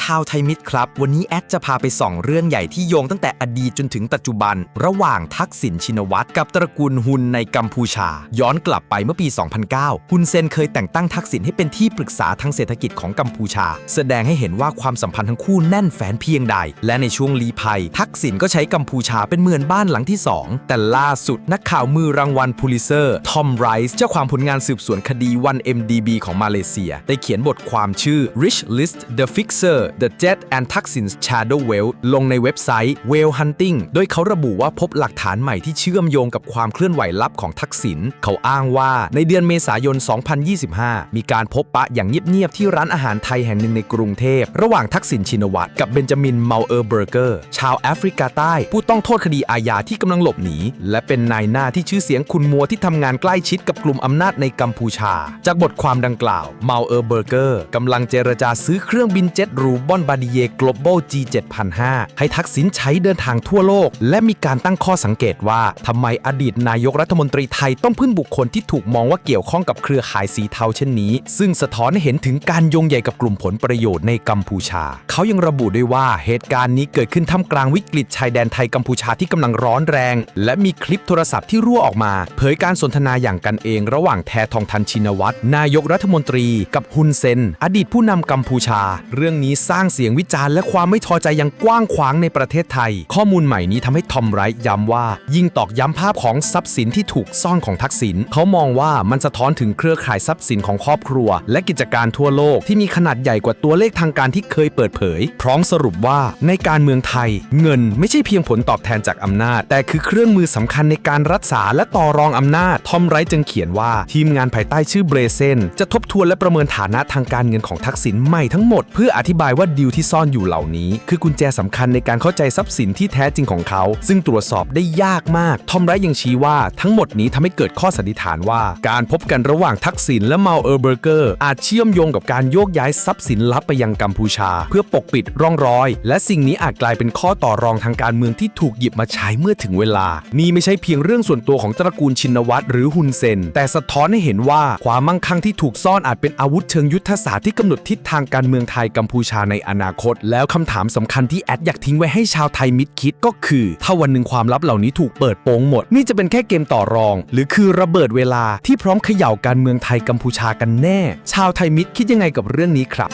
ชาวไทยมิตรครับ วันนี้แอดจะพาไปส่องเรื่องใหญ่ที่โยงตั้งแต่อดีตจนถึงปัจจุบัน ระหว่างทักษิณชินวัตรกับตระกูลฮุนในกัมพูชา ย้อนกลับไปเมื่อปี 2009ฮุนเซนเคยแต่งตั้งทักษิณให้เป็นที่ปรึกษาทางเศรษฐกิจของกัมพูชา แสดงให้เห็นว่าความสัมพันธ์ทั้งคู่แน่นแฟนเพียงใด และในช่วงลีภัย ทักษิณก็ใช้กัมพูชาเป็นเมืองบ้านหลังที่ 2 แต่ล่าสุดนักข่าวมือรางวัลพูลิเซอร์ทอมไรส์เจ้าความผลงานสืบสวนคดี 1MDB ของมาเลเซีย ได้เขียนบทความชื่อ Rich List The Fixer The Jet and Thaksin's Shadow Well ลงในเว็บไซต์ Whale Hunting โดยเขาระบุว่าพบหลักฐานใหม่ที่เชื่อมโยงกับความเคลื่อนไหวลับของทักษิณเขาอ้างว่าในเดือนเมษายน 2025 มีการพบปะอย่างเงียบ ๆ ที่ร้านอาหารไทยแห่งหนึ่งในกรุงเทพ ระหว่างทักษิณชินวัตรกับเบนจามินเมาเออร์เบอร์เกอร์ ชาวแอฟริกาใต้ ผู้ต้องโทษคดีอาญาที่กำลังหลบหนี และเป็นนายหน้าที่ชื่อเสียงคุณมัวที่ทำงานใกล้ชิดกับกลุ่มอำนาจในกัมพูชา จากบทความดังกล่าวเมาเออร์เบอร์เกอร์กำลังเจรจาซื้อเครื่องบินเจ็ตหรูบอนบาดิเย Global G 7005ให้ทักษิณใช้เดินทางทั่วโลก และมีการตั้งข้อสังเกตว่าทำไมอดีตนายกรัฐมนตรีไทยต้องพึ่งบุคคลที่ถูกมองว่าเกี่ยวข้องกับเครือข่ายสีเทาเช่นนี้ ซึ่งสะท้อนให้เห็นถึงการโยงใหญ่กับกลุ่มผลประโยชน์ในกัมพูชา เขายังระบุด้วยว่าเหตุการณ์นี้เกิดขึ้นท่ามกลางวิกฤตชายแดนไทยกัมพูชาที่กำลังร้อนแรง และมีคลิปโทรศัพท์ที่รั่วออกมา เผยการสนทนาอย่างกันเอง ระหว่างแททองทันชินวัตรนายกรัฐมนตรี กับฮุนเซน อดีตผู้นำกัมพูชา เรื่องนี้สร้างเสียงวิจารณ์และความไม่พอใจอย่างกว้างขวางในประเทศไทย ข้อมูลใหม่นี้ทำให้ทอมไรท์ย้ำว่า ยิ่งตอกย้ำภาพของทรัพย์สินที่ถูกซ่อนของทักษิณเขามองว่ามันสะท้อนถึงเครือข่ายทรัพย์สินของครอบครัว และกิจการทั่วโลกที่มีขนาดใหญ่กว่าตัวเลขทางการที่เคยเปิดเผย พร้อมสรุปว่าในการเมืองไทย เงินไม่ใช่เพียงผลตอบแทนจากอำนาจ แต่คือเครื่องมือสำคัญในการรักษาและต่อรองอำนาจ ทอมไรท์จึงเขียนว่าทีมงานภายใต้ชื่อเบรเซนจะทบทวนและประเมินฐานะทางการเงินของทักษิณใหม่ทั้งหมดเพื่ออธิบายว่าดีลที่ซ่อนอยู่เหล่านี้ คือกุญแจสำคัญในการเข้าใจทรัพย์สินที่แท้จริงของเขา ซึ่งตรวจสอบได้ยากมาก ทอมไรยังชี้ว่าทั้งหมดนี้ทำให้เกิดข้อสันนิษฐานว่า การพบกันระหว่างทักษิณและเมาเออร์เบอร์เกอร์ อาจเชื่อมโยงกับการโยกย้ายทรัพย์สินลับไปยังกัมพูชา เพื่อปกปิดร่องรอย และสิ่งนี้อาจกลายเป็นข้อต่อรองทางการเมืองที่ถูกหยิบมาใช้เมื่อถึงเวลา นี่ไม่ใช่เพียงเรื่องส่วนตัวของตระกูลชินวัตรหรือฮุนเซน แต่สะท้อนให้เห็นว่าความมั่งคั่งที่ถูกซ่อนอาจเป็นอาวุธเชิงยุทธศาสตร์ที่กำหนดทิศทางการเมืองไทยกัมพูชาในอนาคต แล้วคำถามสำคัญที่แอดอยากทิ้งไว้ให้ชาวไทยมิดคิดก็คือ ถ้าวันหนึ่งความลับเหล่านี้ถูกเปิดโปงหมด นี่จะเป็นแค่เกมต่อรอง หรือคือระเบิดเวลาที่พร้อมเขย่าการเมืองไทยกัมพูชากันแน่ ชาวไทยมิดคิดยังไงกับเรื่องนี้ครับ